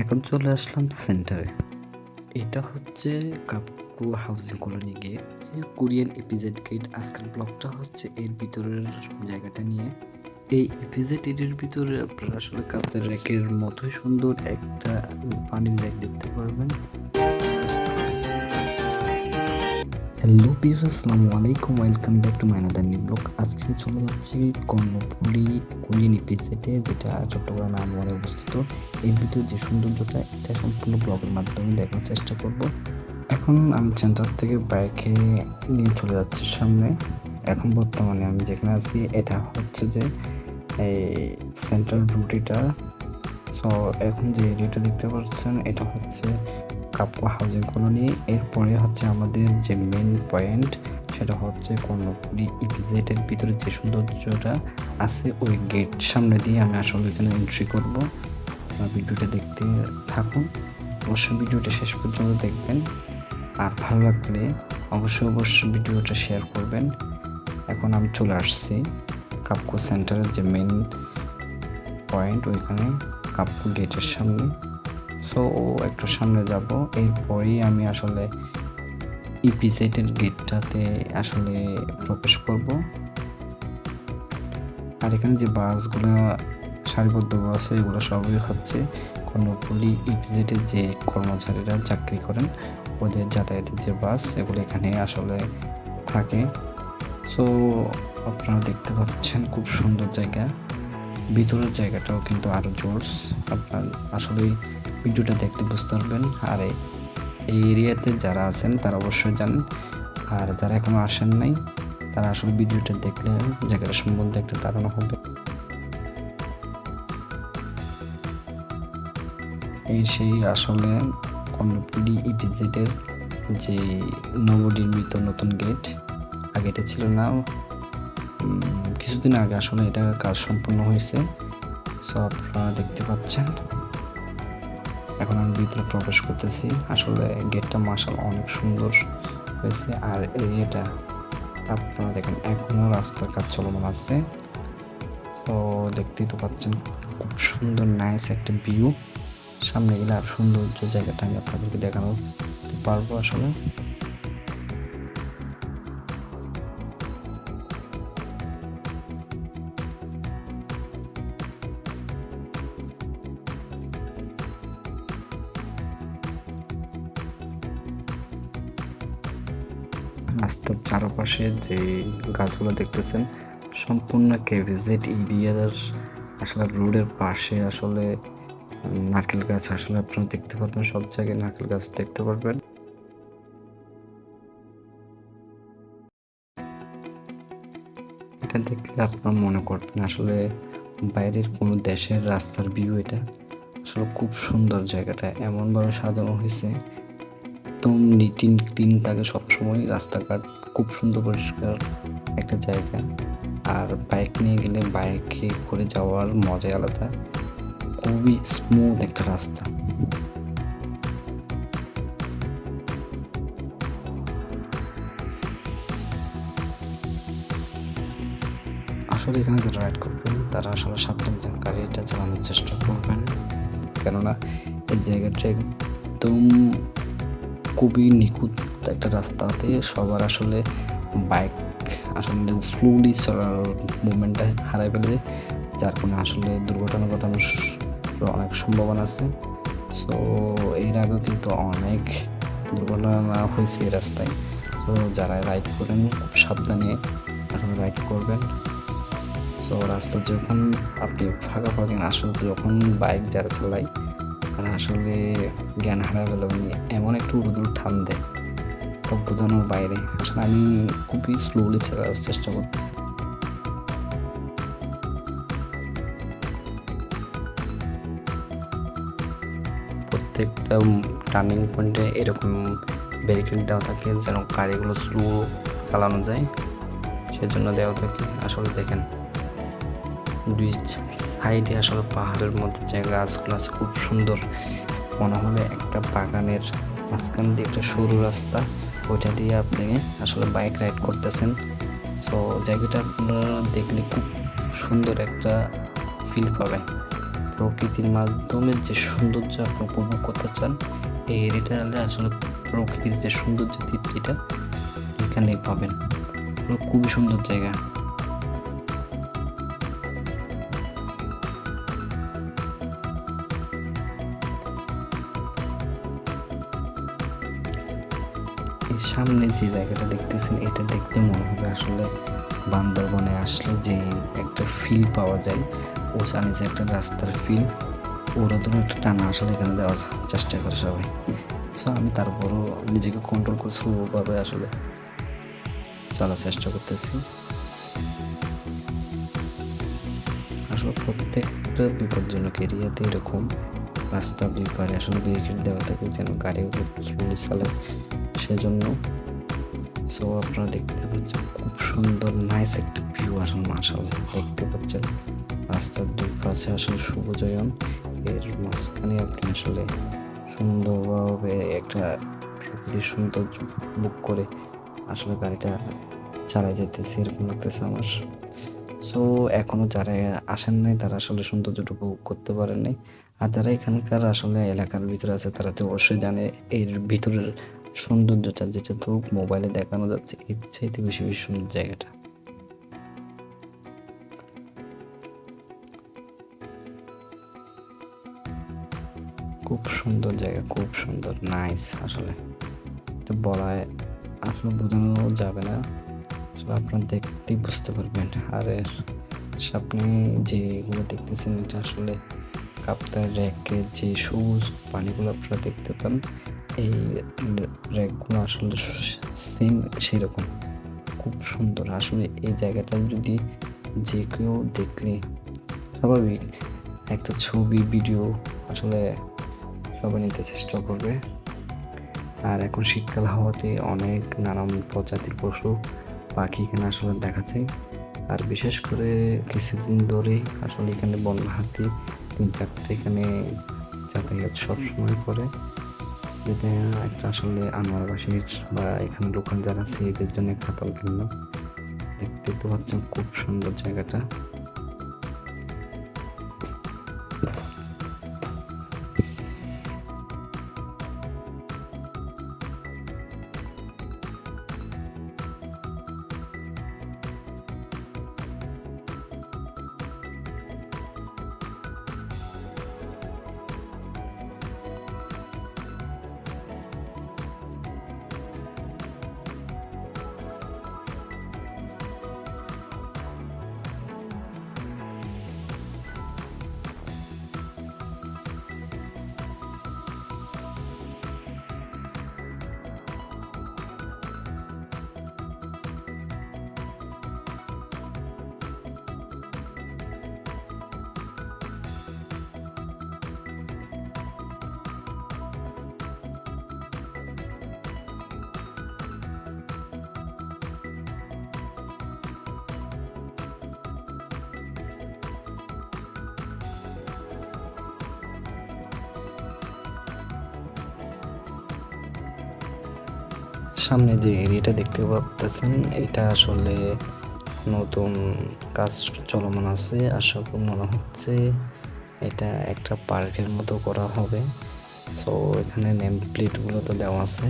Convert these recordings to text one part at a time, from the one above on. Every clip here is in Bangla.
এখন চলে আসলাম সেন্টারে এটা হচ্ছে কাপকু housing colony gate Korean EPZ gate আজকাল ব্লকটা হচ্ছে এর ভিতরের জায়গাটা নিয়ে। এই এপিজেড এর ভিতরে আপনারা আসলে কাপদের র্যাকের মতোই সুন্দর একটা পানির র্যাক দেখতে পারবেন। হ্যালো পিস আসসালামু আলাইকুম, welcome back to my another new blog. আজকে চলে যাচ্ছি কর্ণফুলি কোরিয়ান ইপিসেটে যেটা চট্টগ্রামে আমরে অবস্থিত। এর ভিতরে যে সৌন্দর্যটা, এটা সম্পূর্ণ ব্লগের মাধ্যমে দেখার চেষ্টা করব। এখন আমি সেন্টার থেকে বাইকে নিয়ে চলে যাচ্ছি সামনে। এখন বর্তমানে আমি যেখানে আছি, এটা হচ্ছে যে এই সেন্ট্রাল রুটিটা সো এখন যে এরিয়াটা দেখতে পাচ্ছেন, এটা হচ্ছে কাপকো হাউজিং কলোনি এরপরে হচ্ছে আমাদের যে মেন পয়েন্ট সেটা হচ্ছে কর্ণপুরি ইপিজেটের ভিতরে যে সৌন্দর্যটা আছে ওই গেট সামনে দিয়ে আমি আসলে এখানে এন্ট্রি করব। ভিডিওটা দেখতে থাকুন। অবশ্যই ভিডিওটা শেষ পর্যন্ত দেখবেন। আর ভালো লাগলে অবশ্যই অবশ্যই ভিডিওটা শেয়ার করবেন। এখন আমি চলে আসছি কাপকো সেন্টারের যে মেন পয়েন্ট ওইখানে কাপকো গেটের সামনে। সো ও একটু সামনে যাব। এরপরেই আমি আসলে ইপিজেটের গেটটাতে আসলে প্রবেশ করব। আর এখানে যে বাসগুলো, সারিবদ্ধ আছে এগুলো সবই হচ্ছে। কর্ণপল্লী ইপিজেটের যে কর্মচারীরা চাকরি করেন, ওদের যাতায়াতের যে বাস, এগুলো এখানে আসলে থাকে। সো আপনারা দেখতে পাচ্ছেন খুব সুন্দর জায়গা। ভিতরের জায়গাটাও কিন্তু আরও জোরস। আপনার আসলেই ভিডিওটা দেখতে বুঝতে পারবেন। আর এই এরিয়াতে যারা আছেন, তারা অবশ্যই জানেন। আর যারা এখনও আসেন নাই, তারা আসলে ভিডিওটা দেখলে জায়গাটা সম্বন্ধে একটা ধারণা হবে। এই সেই আসলে কর্ণপুরি ইপিজেডের যে নবনির্মিত নতুন গেট আগে এটা ছিল না। কিছুদিন আগে আসলে এটা কাজ সম্পূর্ণ হয়েছে। সব আপনারা দেখতে পাচ্ছেন। এখন আমি ভিতরে প্রবেশ করতেছি। আসলে গেটটা মাসাল অনেক সুন্দর হয়েছে। আর এরিয়াটা আপনারা দেখেন এখনও রাস্তার কাজ চলমান আছে। তো দেখতেই তো পাচ্ছেন, খুব সুন্দর নাইস একটা ভিউ সামনে গেলে আর সৌন্দর্য জায়গাটা আমি আপনাদেরকে দেখানো পারব আসলে। চারপাশে যে গাছগুলো দেখতেছেন, সম্পূর্ণ কেভিজেট এরিয়ার আসলে রোডের পাশে আসলে নারকেল গাছ আসলে আপনারা দেখতে পারবেন, সব জায়গায় নারকেল গাছ দেখতে পারবেন। এটা দেখলে আপনারা মনে করবেন আসলে বাইরের কোনো দেশের রাস্তার ভিউ এটা আসলে খুব সুন্দর জায়গাটা। এমনভাবে সাজানো হয়েছে, একদম নিটিন ক্লিন থাকে সবসময় রাস্তাঘাট। খুব সুন্দর পরিষ্কার একটা জায়গা। আর বাইক নিয়ে গেলে বাইকে করে যাওয়ার মজাই আলাদা। খুবই স্মুথ একটা রাস্তা। আসলে এখানে যারা রাইড করবেন, তারা আসলে সাবধান গাড়িটা চালানোর চেষ্টা করবেন। কেননা এই জায়গাটা একদম খুবই নিখুঁত একটা রাস্তাতে সবার আসলে বাইক আসলে স্লোলি চলার মুভমেন্টটা হারাই ফেলে যার কারণে আসলে দুর্ঘটনা ঘটানোর অনেক সম্ভাবনা আছে। সো এর আগেও কিন্তু অনেক দুর্ঘটনা হয়েছে এই রাস্তায়। তো যারা রাইড করেন, খুব সাবধানে আসলে রাইড করবেন। সো রাস্তা যখন আপনি ফাঁকা ফাঁকেন আসলে যখন বাইক যারা চালায়, তারা আসলে জ্ঞান হারা গেল নিয়ে এমন একটু উড়ুদুর টান দেয়। সব বোঝানোর বাইরে। আসলে আমি খুবই স্লোলি চালানোর চেষ্টা করতেছি। প্রত্যেকটা টার্নিং পয়েন্টে এরকম ব্যারিকেড দেওয়া থাকে যেন গাড়িগুলো স্লো চালানো যায়। সেজন্য দেওয়া থাকে। আসলে দেখেন, দুই সাইডে আসলে পাহাড়ের মধ্যে যে গাছগুলো আছে খুব সুন্দর। মনে হলে একটা বাগানের মাঝখান দিয়ে একটা সরু রাস্তা। ওইটা দিয়ে আপনি আসলে বাইক রাইড করতেছেন। সো জায়গাটা আপনারা দেখলে খুব সুন্দর একটা ফিল পাবেন। প্রকৃতির মাধ্যমে যে সৌন্দর্য আপনি উপভোগ করতে চান, এই এরিয়াটা আসলে প্রকৃতির যে সৌন্দর্য তৃপ্তিটা এখানে পাবেন। খুবই সুন্দর জায়গা। সামনে যে জায়গাটা দেখতেছেন, এটা দেখতে মনে হবে আসলে বান্দরবনে আসলে যে একটা ফিল পাওয়া যায় ও যে একটা রাস্তার ফিল ওরকম একটা টানা আসলে এখানে দেওয়ার চেষ্টা করে সবাই। সো আমি তারপরও নিজেকে কন্ট্রোল করছি, ওভাবে আসলে চলার চেষ্টা করতেছি। আসলে প্রত্যেকটা বিপজ্জনক এরিয়াতে এরকম রাস্তা দুই পারে আসলে ব্যারিকেড দেওয়া থাকে, যেন গাড়ি পুলিশ চালায় সেজন্য। সো আপনারা দেখতে পাচ্ছেন খুব সুন্দর নাইস একটা ভিউ আসলে মার্শাল দেখতে পাচ্ছেন, রাস্তার দুই পাশে আসলে শুভজয়ন। এর মাঝখানে আপনি আসলে সুন্দরভাবে একটা প্রকৃতির সৌন্দর্য বুক করে আসলে গাড়িটা চালাই যেতেছে, এরকম লাগতেছে আমার। সো এখনও যারা আসেন নাই, তারা আসলে সৌন্দর্যটা উপভোগ করতে পারেন নাই। আর যারা এখানকার আসলে এলাকার ভিতরে আছে, তারা তো অবশ্যই জানে, এর ভিতরের সৌন্দর্যটা যেটা তো মোবাইলে দেখানো যাচ্ছে, এর চাইতে বেশি বেশি সুন্দর জায়গাটা। খুব সুন্দর জায়গা, খুব সুন্দর নাইস আসলে। এটা বলায় আসলে বোঝানো যাবে না, আসলে আপনারা দেখতেই বুঝতে পারবেন। আর এর সামনে যেগুলো দেখতেছেন, এটা আসলে কাপ্তার র্যাকে যে সবুজ পানিগুলো আপনারা দেখতে পান এই র্যাকগুলো আসলে সেম সেরকম খুব সুন্দর। আসলে এই জায়গাটা যদি যে কেউ দেখলে স্বাভাবিক একটা ছবি ভিডিও আসলে সবাই নিতে চেষ্টা করবে। আর এখন শীতকাল হওয়াতে অনেক নানান প্রজাতির পশু পাখি এখানে আসলে দেখা যায় আর বিশেষ করে কিছুদিন ধরেই আসলে এখানে বন্যা হাতি তিন চারটে এখানে যাতায়াত সবসময় করে। যেটা একটা আসলে আনোয়ারবাসীর বা এখানে লোকাল যারা আছে, এদের জন্য খাতাল কিনলাম দেখতে তো পাচ্ছেন খুব সুন্দর জায়গাটা। সামনে যে এরিয়াটা দেখতে পাচ্ছেন এটা আসলে নতুন কাজ চলমান আছে। আশা মনে হচ্ছে এটা একটা পার্কের মতো করা হবে। সো এখানে নেম প্লেটগুলো তো দেওয়া আছে।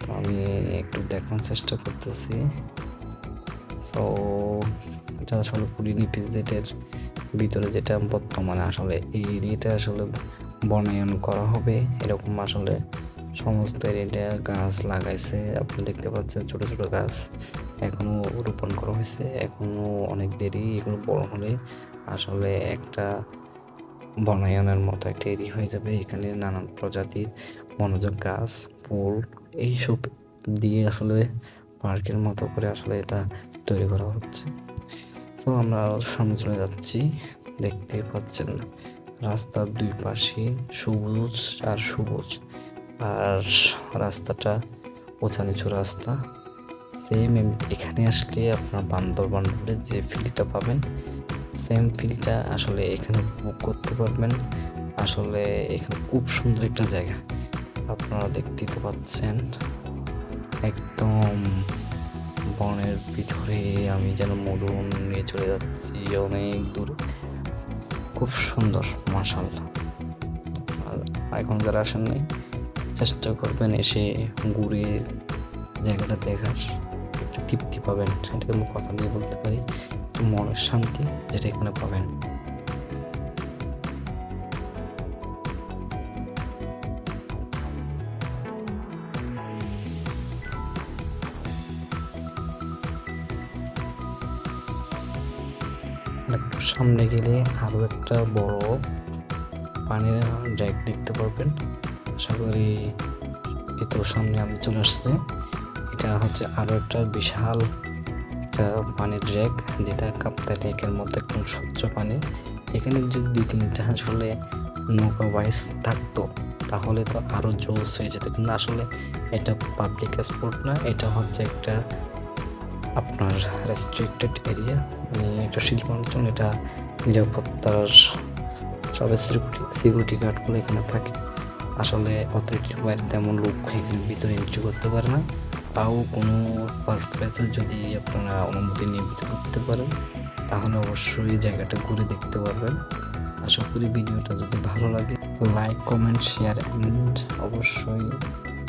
তো আমি একটু দেখার চেষ্টা করতেছি। সো এটা আসলে পুরিনি পিজেটের ভিতরে যেটা বর্তমানে আসলে এই এরিয়াটা আসলে বনায়ন করা হবে। এরকম আসলে সমস্ত এরিয়া গাছ লাগাইছে। আপনি দেখতে পাচ্ছেন ছোট ছোট গাছ এখনও রোপণ করা হয়েছে। এখনও অনেক দেরি, এগুলো বড় হলে আসলে একটা বনায়নের মতো একটা এরি হয়ে যাবে। এখানে নানান প্রজাতির মনোযোগ গাছ, ফুল, এইসব দিয়ে আসলে পার্কের মতো করে আসলে এটা তৈরি করা হচ্ছে। তো আমরা সামনে চলে যাচ্ছি। দেখতে পাচ্ছেন রাস্তার দুই পাশে সবুজ আর সবুজ। আর রাস্তাটা ওচা নিচু রাস্তা সেম এখানে আসলে আপনার বান্দরবান রোডে যে ফিলটা পাবেন সেম ফিলটা আসলে এখানে বুক করতে পারবেন। আসলে এখানে খুব সুন্দর একটা জায়গা। আপনারা দেখতেই তো পাচ্ছেন, একদম বনের ভিতরে আমি যেন মধুন নিয়ে চলে যাচ্ছি, অনেক দূরে। খুব সুন্দর মাশাল্লাহ আর এখন যারা আসেন নাই চেষ্টা করবেন এসে ঘুরে জায়গাটা দেখার তৃপ্তি পাবেন, সেটাকে আমি কথা দিয়ে বলতে পারি। একটু মনের শান্তি যেটা এখানে পাবেন। একটু সামনে গেলে আরও একটা বড় পানির ড্যাগ দেখতে পারবেন। আশা করি তো সামনে আমি চলে আসছে। এটা হচ্ছে আরও একটা বিশাল একটা পানির ড্র্যাগ যেটা কাপ্তা লেকের মতো একদম স্বচ্ছ পানি। এখানে যদি দুই তিনটা আসলে নৌকা ওয়াইজ থাকতো, তাহলে তো আরও জোস হয়ে যেত। কিন্তু আসলে এটা পাবলিক স্পোর্ট না, এটা হচ্ছে একটা আপনার রেস্ট্রিক্টেড এরিয়া একটা শিল্প অঞ্চল এটা নিরাপত্তার সব সিকিউরিটি গার্ডগুলো এখানে থাকে। আসলে অথরিটির বাইরে তেমন লোক এখানে ভিতরে এন্ট্রি করতে পারে না। তাও কোনো পারপাসে যদি আপনারা অনুমতি নিয়ে ভিতরে করতে পারেন, তাহলে অবশ্যই জায়গাটা ঘুরে দেখতে পারবেন। আশা করি ভিডিওটা যদি ভালো লাগে লাইক কমেন্ট শেয়ার অ্যান্ড অবশ্যই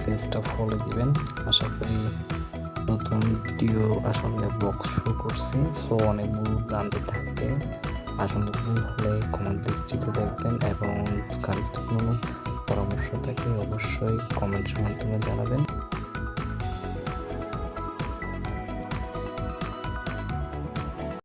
পেজটা ফলো দিবেন। আশা করি নতুন ভিডিও আসলে বক্স শুরু করছি। সো অনেক ভুল ভ্রান্তি থাকবে। আসলে ভুল হলে কমেন্ট দৃষ্টিতে দেখবেন এবং কার কোনো পরামর্শ থাকলে অবশ্যই কমেন্টের মাধ্যমে জানাবেন।